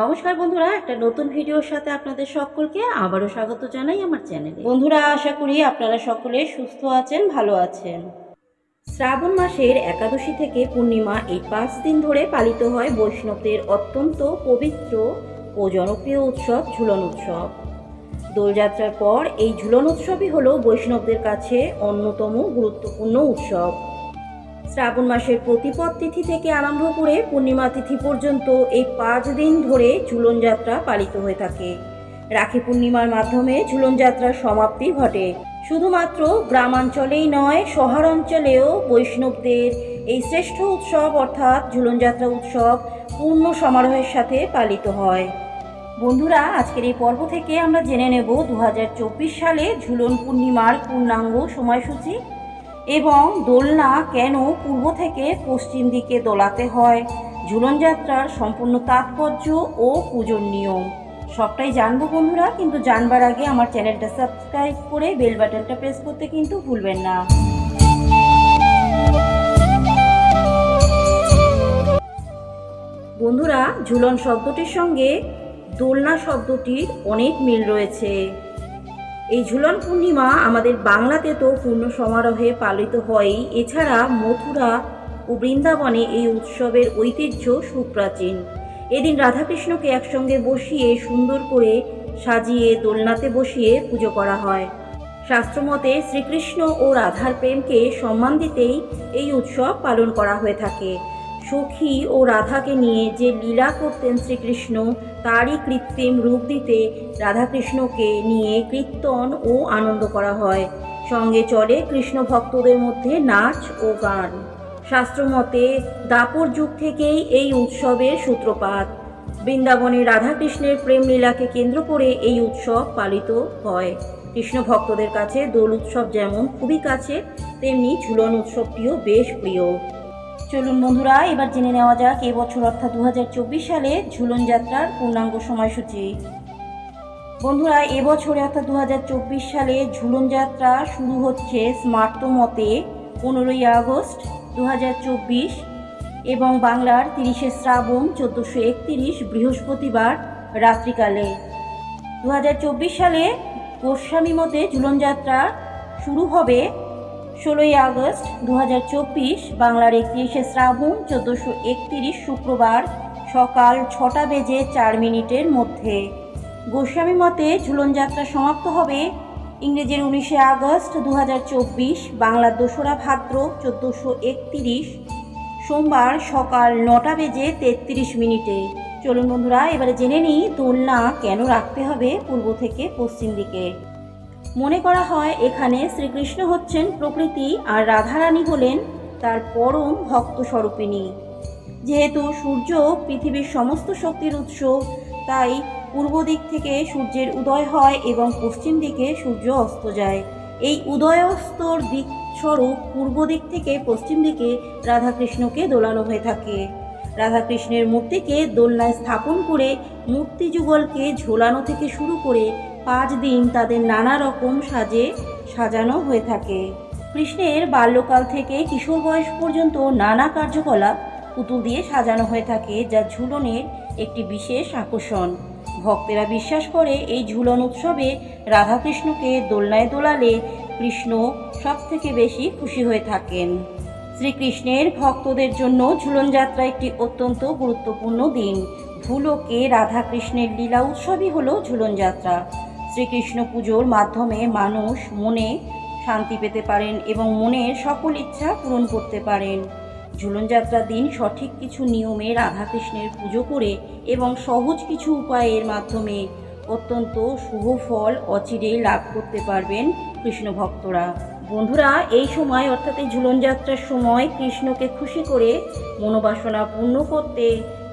নমস্কার বন্ধুরা, একটা নতুন ভিডিওর সাথে আপনাদের সকলকে আবারও স্বাগত জানাই আমার চ্যানেলে। বন্ধুরা, আশা করি আপনারা সকলে সুস্থ আছেন, ভালো আছেন। শ্রাবণ মাসের একাদশী থেকে পূর্ণিমা এই পাঁচ দিন ধরে পালিত হয় বৈষ্ণবদের অত্যন্ত পবিত্র ও জনপ্রিয় উৎসব ঝুলন উৎসব। দোলযাত্রার পর এই ঝুলন উৎসবই হলো বৈষ্ণবদের কাছে অন্যতম গুরুত্বপূর্ণ উৎসব। শ্রাবণ মাসের প্রতিপদ তিথি থেকে আরম্ভ করে পূর্ণিমা তিথি পর্যন্ত এই পাঁচ দিন ধরে ঝুলন যাত্রা পালিত হয়ে থাকে। রাখি পূর্ণিমার মাধ্যমে ঝুলন যাত্রার সমাপ্তি ঘটে। শুধুমাত্র গ্রামাঞ্চলেই নয়, শহরাঞ্চলেও বৈষ্ণবদের এই শ্রেষ্ঠ উৎসব অর্থাৎ ঝুলন যাত্রা উৎসব পূর্ণ সমারোহের সাথে পালিত হয়। বন্ধুরা, আজকের এই পর্ব থেকে আমরা জেনে নেব দু হাজার চব্বিশ সালে ঝুলন পূর্ণিমার পূর্ণাঙ্গ সময়সূচি এবং দোলনা কেন পূর্ব থেকে পশ্চিম দিকে দোলাতে হয়? ঝুলন যাত্রার সম্পূর্ণ তাৎপর্য ও পুজোর নিয়ম সবটাই জানব বন্ধুরা, কিন্তু জানবার আগে আমার চ্যানেলটা সাবস্ক্রাইব করে বেল বাটনটা প্রেস করতে কিন্তু ভুলবেন না। বন্ধুরা, ঝুলন শব্দটির সঙ্গে দোলনা শব্দটির অনেক মিল রয়েছে। এই ঝুলন পূর্ণিমা আমাদের বাংলাতে তো পূর্ণ সমারোহে পালিত হয়ই। এছাড়া মথুরা ও বৃন্দাবনে এই উৎসবের ঐতিহ্য সুপ্রাচীন। এদিন রাধাকৃষ্ণকে একসঙ্গে বসিয়ে সুন্দর করে সাজিয়ে দোলনাতে বসিয়ে পুজো করা হয়। শাস্ত্রমতে শ্রীকৃষ্ণ ও রাধার প্রেমকে সম্মান দিতেই এই উৎসব পালন করা হয়ে থাকে। সখী ও রাধাকে নিয়ে যে লীলা করতেন শ্রীকৃষ্ণ, তারই কৃত্রিম রূপ দিতে রাধাকৃষ্ণকে নিয়ে কীর্তন ও আনন্দ করা হয়। সঙ্গে চলে কৃষ্ণ ভক্তদের মধ্যে নাচ ও গান। শাস্ত্রমতে দাপর যুগ থেকেই এই উৎসবের সূত্রপাত। বৃন্দাবনে রাধাকৃষ্ণের প্রেম লীলাকে কেন্দ্র করে এই উৎসব পালিত হয়। কৃষ্ণ ভক্তদের কাছে দোল উৎসব যেমন খুবই কাছে তেমনি ঝুলন উৎসবটিও বেশ প্রিয়। চলুন বন্ধুরা, এবার জেনে নেওয়া যাক এবছর অর্থাৎ দু হাজার চব্বিশ সালে ঝুলন যাত্রার পূর্ণাঙ্গ সময়সূচি। বন্ধুরা এবছরে অর্থাৎ দু হাজার চব্বিশ সালে ঝুলন যাত্রা শুরু হচ্ছে স্মার্ত মতে পনেরোই আগস্ট দু হাজার চব্বিশ এবং বাংলার তিরিশে শ্রাবণ চোদ্দোশো একতিরিশ বৃহস্পতিবার রাত্রিকালে। দু হাজার চব্বিশ সালে গোস্বামী মতে ঝুলন যাত্রা শুরু হবে ষোলোই আগস্ট দু হাজার চব্বিশ, বাংলার একত্রিশে শ্রাবণ চোদ্দোশো শুক্রবার সকাল ছটা বেজে চার মিনিটের মধ্যে। গোস্বামী মতে ঝুলন যাত্রা সমাপ্ত হবে ইংরেজির উনিশে আগস্ট দু হাজার চব্বিশ, বাংলার দোসরা ভাদ্র চোদ্দোশো একতিরিশ, সোমবার সকাল নটা বেজে তেত্রিশ মিনিটে। চলুন বন্ধুরা, এবারে জেনে নিই দোলনা কেন রাখতে হবে পূর্ব থেকে পশ্চিম দিকে। মনে করা হয় এখানে শ্রীকৃষ্ণ হচ্ছেন প্রকৃতি আর রাধারানী হলেন তার পরম ভক্ত স্বরূপিণী। যেহেতু সূর্য পৃথিবীর সমস্ত শক্তির উৎস, তাই পূর্ব দিক থেকে সূর্যের উদয় হয় এবং পশ্চিম দিকে সূর্য অস্ত যায়। এই উদয়স্তর দিক স্বরূপ পূর্ব দিক থেকে পশ্চিম দিকে রাধাকৃষ্ণকে দোলানো হয়ে থাকে। রাধাকৃষ্ণের মূর্তিকে দোলনায় স্থাপন করে মূর্তি যুগলকে ঝোলানো থেকে শুরু করে পাঁচ দিন তাদের নানা রকম সাজে সাজানো হয়ে থাকে। কৃষ্ণের বাল্যকাল থেকে কিশোর বয়স পর্যন্ত নানা কার্যকলাপ পুতুল দিয়ে সাজানো হয়ে থাকে, যা ঝুলনের একটি বিশেষ আকর্ষণ। ভক্তেরা বিশ্বাস করে এই ঝুলন উৎসবে রাধাকৃষ্ণকে দোলনায় দোলালে কৃষ্ণ সব থেকে বেশি খুশি হয়ে থাকেন। শ্রীকৃষ্ণের ভক্তদের জন্য ঝুলন যাত্রা একটি অত্যন্ত গুরুত্বপূর্ণ দিন। ভুলোকে রাধাকৃষ্ণের লীলা উৎসবই হলো ঝুলন যাত্রা। শ্রীকৃষ্ণ পুজোর মাধ্যমে মানুষ মনে শান্তি পেতে পারেন এবং মনের সকল ইচ্ছা পূরণ করতে পারেন। ঝুলন যাত্রার দিন সঠিক কিছু নিয়মে রাধাকৃষ্ণের পুজো করে এবং সহজ কিছু উপায়ের মাধ্যমে অত্যন্ত শুভ ফল অচিরেই লাভ করতে পারবেন কৃষ্ণ ভক্তরা। বন্ধুরা, এই সময় অর্থাৎ এই ঝুলন যাত্রার সময় কৃষ্ণকে খুশি করে মনোবাসনা পূর্ণ করতে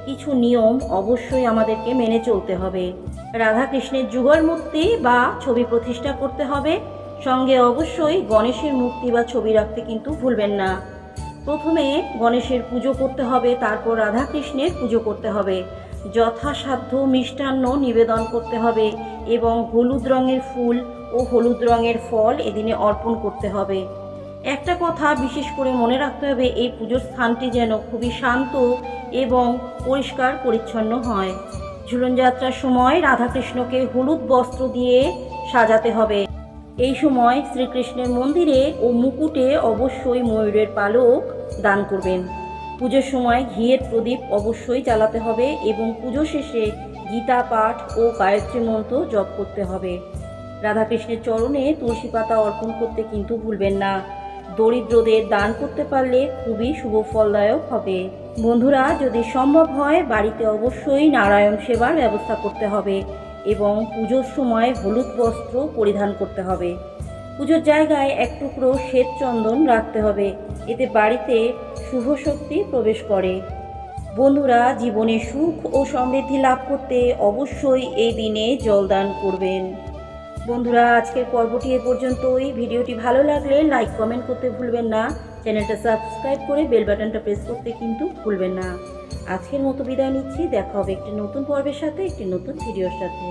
কিছু নিয়ম অবশ্যই আমাদেরকে মেনে চলতে হবে। রাধাকৃষ্ণের যুগল মূর্তি বা ছবি প্রতিষ্ঠা করতে হবে। সঙ্গে অবশ্যই গণেশের মূর্তি বা ছবি রাখতে কিন্তু ভুলবেন না। প্রথমে গণেশের পুজো করতে হবে, তারপর রাধাকৃষ্ণের পুজো করতে হবে। যথাসাধ্য মিষ্টান্ন নিবেদন করতে হবে এবং হলুদ রঙের ফুল ও হলুদ রঙের ফল এদিনে অর্পণ করতে হবে। একটা কথা বিশেষ করে মনে রাখতে হবে, এই পুজোর স্থানটি যেন খুবই শান্ত এবং পরিষ্কার পরিচ্ছন্ন হয়। ঝুলন যাত্রার সময় রাধাকৃষ্ণকে হলুদ বস্ত্র দিয়ে সাজাতে হবে। এই সময় শ্রীকৃষ্ণের মন্দিরে ও মুকুটে অবশ্যই ময়ূরের পালক দান করবেন। পুজোর সময় ঘিয়ের প্রদীপ অবশ্যই জ্বালাতে হবে এবং পুজো শেষে গীতা, পাঠ ও গায়ত্রী মন্ত্র জপ করতে হবে। রাধাকৃষ্ণের চরণে তুলসী পাতা অর্পণ করতে কিন্তু ভুলবেন না। দরিদ্রদের দান করতে পারলে খুবই শুভ ফলদায়ক হবে। বন্ধুরা, যদি সম্ভব হয়, বাড়িতে অবশ্যই নারায়ণ সেবার ব্যবস্থা করতে হবে এবং পুজোর সময় হলুদ বস্ত্র পরিধান করতে হবে। পুজোর জায়গায় এক টুকরো শ্বেত চন্দন রাখতে হবে, এতে বাড়িতে শুভ শক্তি প্রবেশ করে। বন্ধুরা, জীবনে সুখ ও সমৃদ্ধি লাভ করতে অবশ্যই এই দিনে জলদান করবেন। বন্ধুরা, আজকের পর্বটি এ পর্যন্তই। ভিডিওটি ভালো লাগলে লাইক কমেন্ট করতে ভুলবেন না। চ্যানেলটা সাবস্ক্রাইব করে বেল বাটনটা প্রেস করতে কিন্তু ভুলবেন না। আজকের মতো বিদায় নিচ্ছি। দেখা হবে একটি নতুন পর্বের সাথে, একটি নতুন ভিডিওর সাথে।